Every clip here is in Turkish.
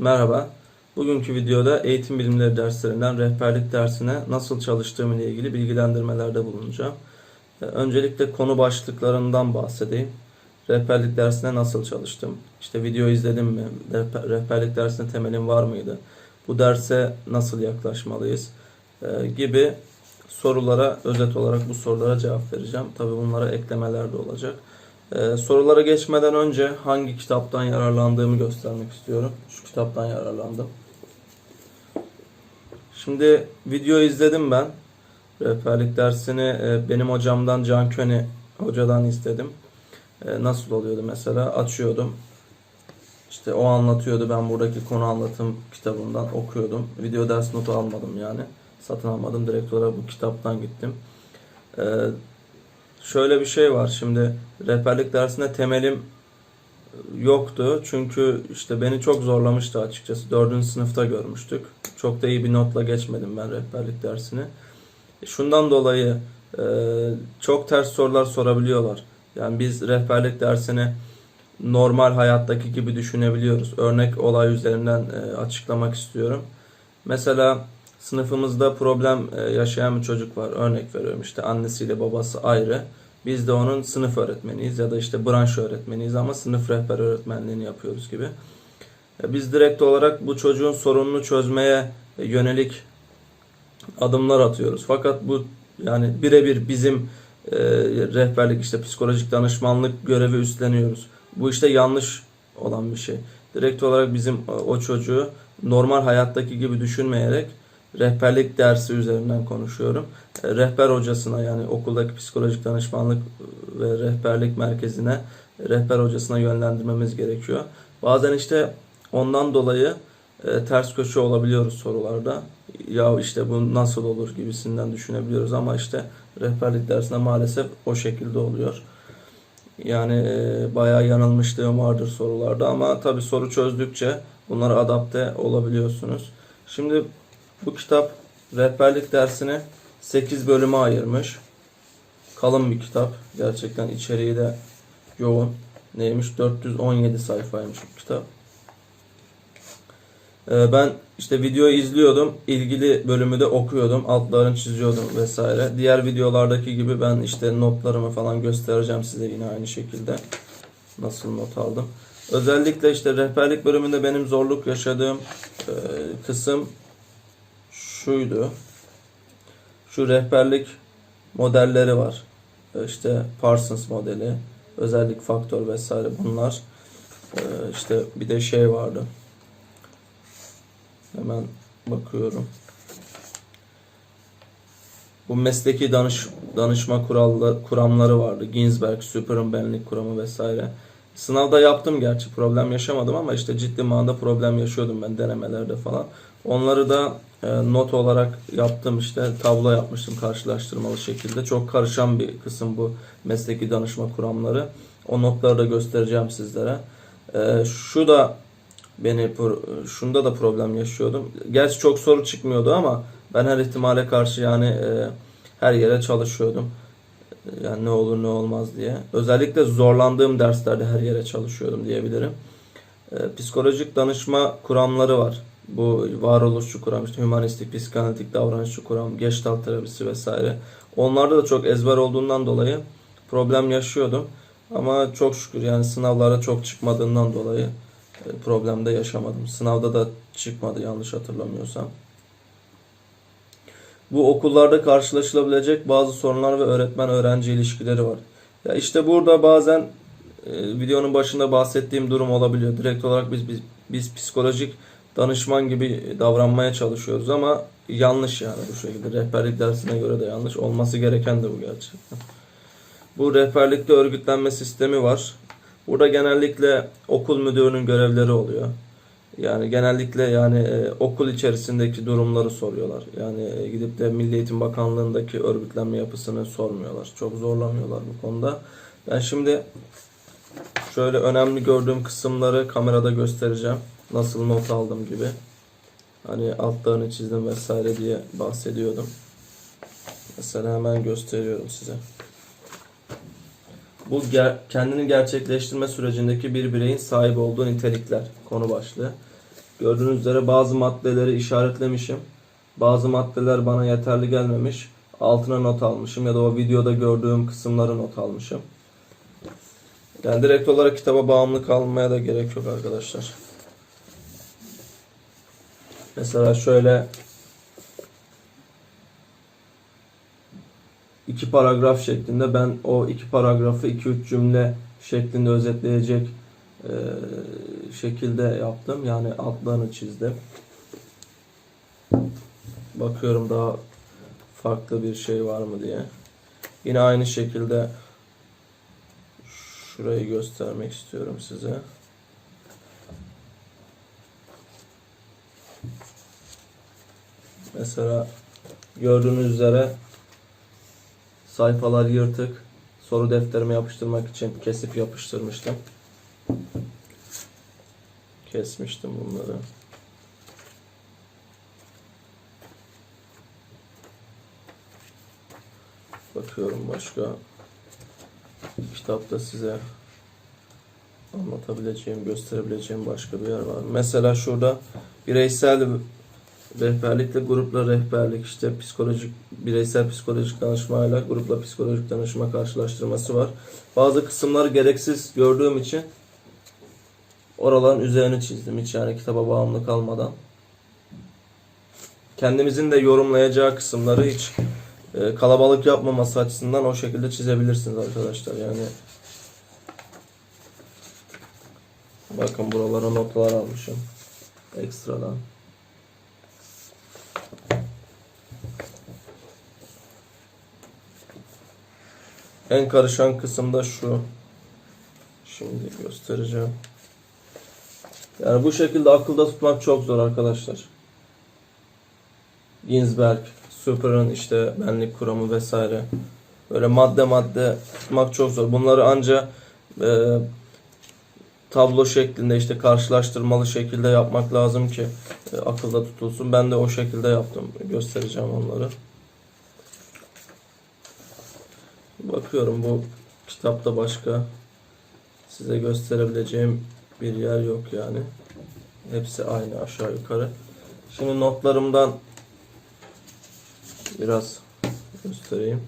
Merhaba. Bugünkü videoda eğitim bilimleri derslerinden rehberlik dersine nasıl çalıştığım ile ilgili bilgilendirmelerde bulunacağım. Ee, Öncelikle konu başlıklarından bahsedeyim. Rehberlik dersine nasıl çalıştım? İşte video izledim mi? Rehber- Rehberlik dersine temelim var mıydı? Bu derse nasıl yaklaşmalıyız? Ee, gibi sorulara özet olarak bu sorulara cevap vereceğim. Tabii bunlara eklemeler de olacak. Ee, sorulara geçmeden önce hangi kitaptan yararlandığımı göstermek istiyorum. Şu kitaptan yararlandım. Şimdi video izledim ben. Rehberlik dersini e, benim hocamdan Can Köni hocadan istedim. E, nasıl oluyordu mesela? Açıyordum. İşte o anlatıyordu. Ben buradaki konu anlatım kitabından okuyordum. Video ders notu almadım yani. Satın almadım. Direkt olarak bu kitaptan gittim. E, şöyle bir şey var. Şimdi rehberlik dersine temelim yoktu. Çünkü işte beni çok zorlamıştı açıkçası. Dördüncü sınıfta görmüştük. Çok da iyi bir notla geçmedim ben rehberlik dersini. Şundan dolayı e, çok ters sorular sorabiliyorlar. Yani biz rehberlik dersini normal hayattaki gibi düşünebiliyoruz. Örnek olay üzerinden e, açıklamak istiyorum. Mesela sınıfımızda problem e, yaşayan bir çocuk var. Örnek veriyorum işte annesiyle babası ayrı. Biz de onun sınıf öğretmeniyiz ya da işte branş öğretmeniyiz ama sınıf rehber öğretmenliğini yapıyoruz gibi. E, Biz direkt olarak bu çocuğun sorununu çözmeye yönelik adımlar atıyoruz. Fakat bu yani birebir bizim e, rehberlik işte psikolojik danışmanlık görevi üstleniyoruz. Bu işte yanlış olan bir şey. Direkt olarak bizim e, o çocuğu normal hayattaki gibi düşünmeyerek rehberlik dersi üzerinden konuşuyorum. E, Rehber hocasına yani okuldaki psikolojik danışmanlık ve rehberlik merkezine rehber hocasına yönlendirmemiz gerekiyor. Bazen işte ondan dolayı e, ters köşe olabiliyoruz sorularda. Ya işte bu nasıl olur gibisinden düşünebiliyoruz ama işte rehberlik dersinde maalesef o şekilde oluyor. Yani e, bayağı yanılmışlığım vardır sorularda ama tabii soru çözdükçe bunlara adapte olabiliyorsunuz. Şimdi bu kitap rehberlik dersini 8 bölüme ayırmış. Kalın bir kitap. Gerçekten içeriği de yoğun. Neymiş? 417 sayfaymış bu kitap. Ee, Ben işte videoyu izliyordum. ilgili bölümü de okuyordum. Altlarını çiziyordum vesaire. Diğer videolardaki gibi ben işte notlarımı falan göstereceğim size yine aynı şekilde. Nasıl not aldım. Özellikle işte rehberlik bölümünde benim zorluk yaşadığım e, kısım şuydu. Şu rehberlik modelleri var. E, İşte Parsons modeli, özellik faktör vesaire bunlar. E, işte bir de şey vardı. Hemen bakıyorum. Bu mesleki danış, danışma kuralları, kuramları vardı. Ginsberg, Super'ın benlik kuramı vesaire. Sınavda yaptım gerçi problem yaşamadım ama işte ciddi manada problem yaşıyordum ben denemelerde falan. Onları da e, not olarak yaptım işte tablo yapmıştım karşılaştırmalı şekilde. Çok karışan bir kısım bu mesleki danışma kuramları. O notları da göstereceğim sizlere. E, şu da beni şunda da problem yaşıyordum. Gerçi çok soru çıkmıyordu ama ben her ihtimale karşı yani e, her yere çalışıyordum. Yani ne olur ne olmaz diye. Özellikle zorlandığım derslerde her yere çalışıyordum diyebilirim. Psikolojik danışma kuramları var. Bu varoluşçu kuram, işte hümanistik, psikanalitik davranışçı kuram, gestalt terapisi vesaire. Onlarda da çok ezber olduğundan dolayı problem yaşıyordum. Ama çok şükür yani sınavlara çok çıkmadığından dolayı e, problem de yaşamadım. Sınavda da çıkmadı yanlış hatırlamıyorsam. Bu okullarda karşılaşılabilecek bazı sorunlar ve öğretmen-öğrenci ilişkileri var. Ya işte burada bazen e, videonun başında bahsettiğim durum olabiliyor. Direkt olarak biz, biz biz psikolojik danışman gibi davranmaya çalışıyoruz ama yanlış yani bu şekilde. Rehberlik dersine göre de yanlış. Olması gereken de bu gerçekten. Bu rehberlikte örgütlenme sistemi var. Burada genellikle okul müdürünün görevleri oluyor. Yani genellikle yani e, okul içerisindeki durumları soruyorlar. Yani e, gidip de Milli Eğitim Bakanlığı'ndaki örgütlenme yapısını sormuyorlar. Çok zorlanıyorlar bu konuda. Ben şimdi şöyle önemli gördüğüm kısımları kamerada göstereceğim. Nasıl not aldım gibi. Hani altlarını çizdim vesaire diye bahsediyordum. Mesela hemen gösteriyorum size. Bu ger- kendini gerçekleştirme sürecindeki bir bireyin sahip olduğu nitelikler konu başlığı. Gördüğünüz üzere bazı maddeleri işaretlemişim. Bazı maddeler bana yeterli gelmemiş. Altına not almışım ya da o videoda gördüğüm kısımları not almışım. Yani direkt olarak kitaba bağımlı kalmaya da gerek yok arkadaşlar. Mesela şöyle iki paragraf şeklinde ben o iki paragrafı iki üç cümle şeklinde özetleyecek e, şekilde yaptım. Yani altlarını çizdim. Bakıyorum daha farklı bir şey var mı diye. Yine aynı şekilde şurayı göstermek istiyorum size. Mesela gördüğünüz üzere sayfalar yırtık. Soru defterime yapıştırmak için kesip yapıştırmıştım. Kesmiştim bunları. Bakıyorum başka kitapta size anlatabileceğim, gösterebileceğim başka bir yer var. Mesela şurada bireysel rehberlikle grupla rehberlik işte psikolojik bireysel psikolojik danışmayla grupla psikolojik danışma karşılaştırması var. Bazı kısımları gereksiz gördüğüm için oraların üzerine çizdim hiç yani kitaba bağımlı kalmadan. Kendimizin de yorumlayacağı kısımları hiç e, kalabalık yapmaması açısından o şekilde çizebilirsiniz arkadaşlar. Yani bakın buralara notlar almışım ekstradan. En karışan kısım da şu. Şimdi göstereceğim. Yani bu şekilde akılda tutmak çok zor arkadaşlar. Ginsberg, Super'ın işte benlik kuramı vesaire. Böyle madde madde tutmak çok zor. Bunları anca e, tablo şeklinde işte karşılaştırmalı şekilde yapmak lazım ki e, akılda tutulsun. Ben de o şekilde yaptım. Göstereceğim onları. Bakıyorum bu kitapta başka size gösterebileceğim bir yer yok yani. Hepsi aynı aşağı yukarı. Şimdi notlarımdan biraz göstereyim.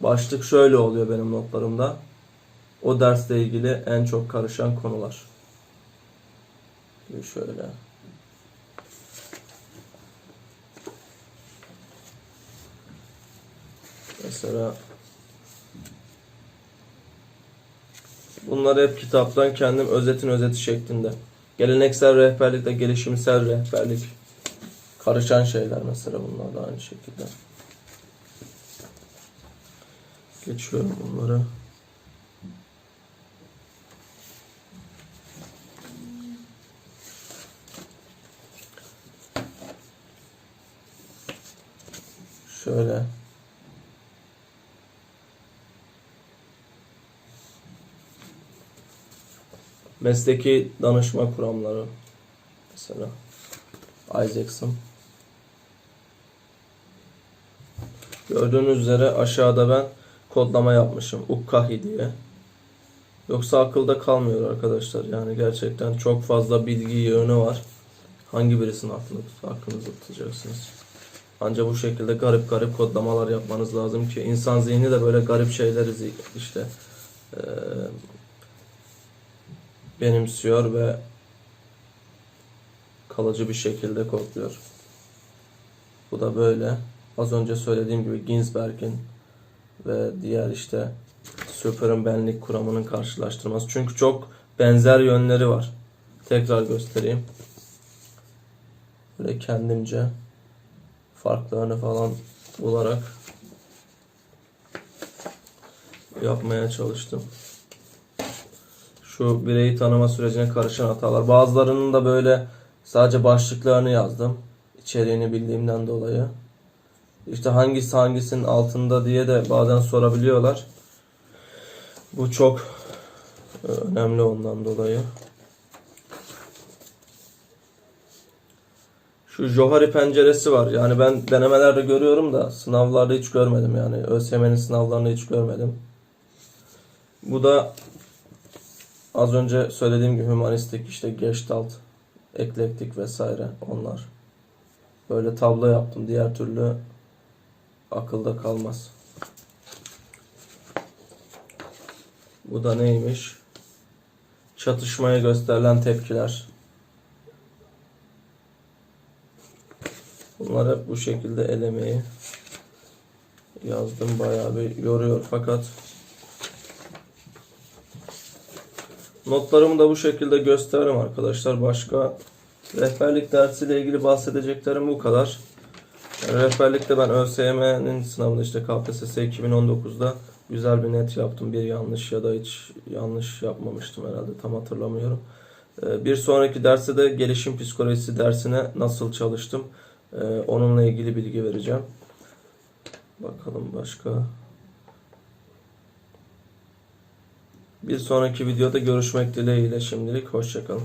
Başlık şöyle oluyor benim notlarımda. O dersle ilgili en çok karışan konular. Şöyle. Mesela bunlar hep kitaptan kendim özetin özeti şeklinde. Geleneksel rehberlikle gelişimsel rehberlik karışan şeyler mesela bunlar da aynı şekilde. Geçiyorum bunları. Şöyle. Mesleki danışma kuramları. Mesela Isaacson. Gördüğünüz üzere aşağıda ben kodlama yapmışım. Ukkahi diye. Yoksa akılda kalmıyor arkadaşlar. Yani gerçekten çok fazla bilgi yığını var. Hangi birisini aklınızda, aklınızda tutacaksınız? Ancak bu şekilde garip garip kodlamalar yapmanız lazım ki insan zihni de böyle garip şeyleri zi- işte eee, benimsiyor ve kalıcı bir şekilde kodluyor. Bu da böyle. Az önce söylediğim gibi Ginsberg'in ve diğer işte Super'ın benlik kuramının karşılaştırması. Çünkü çok benzer yönleri var. Tekrar göstereyim. Böyle kendimce farklarını falan bularak yapmaya çalıştım. Şu bireyi tanıma sürecine karışan hatalar. Bazılarının da böyle sadece başlıklarını yazdım. İçeriğini bildiğimden dolayı. İşte hangisi hangisinin altında diye de bazen sorabiliyorlar. Bu çok e, önemli ondan dolayı. Şu Johari penceresi var. Yani ben denemelerde görüyorum da sınavlarda hiç görmedim yani. ÖSYM'nin sınavlarında hiç görmedim. Bu da az önce söylediğim gibi humanistik işte Gestalt Eklektik vesaire onlar. Böyle tablo yaptım. Diğer türlü akılda kalmaz. Bu da neymiş? Çatışmaya gösterilen tepkiler. Bunlar hep bu şekilde elemeyi yazdım. Bayağı bir yoruyor fakat notlarımı da bu şekilde gösteririm arkadaşlar. Başka rehberlik dersiyle ilgili bahsedeceklerim bu kadar. Rehberlikte ben ÖSYM'nin sınavında işte KPSS 2019'da güzel bir net yaptım. Bir yanlış ya da hiç yanlış yapmamıştım herhalde tam hatırlamıyorum. Ee, Bir sonraki derste de gelişim psikolojisi dersine nasıl çalıştım ee, onunla ilgili bilgi vereceğim. Bakalım başka. Bir sonraki videoda görüşmek dileğiyle şimdilik hoşçakalın.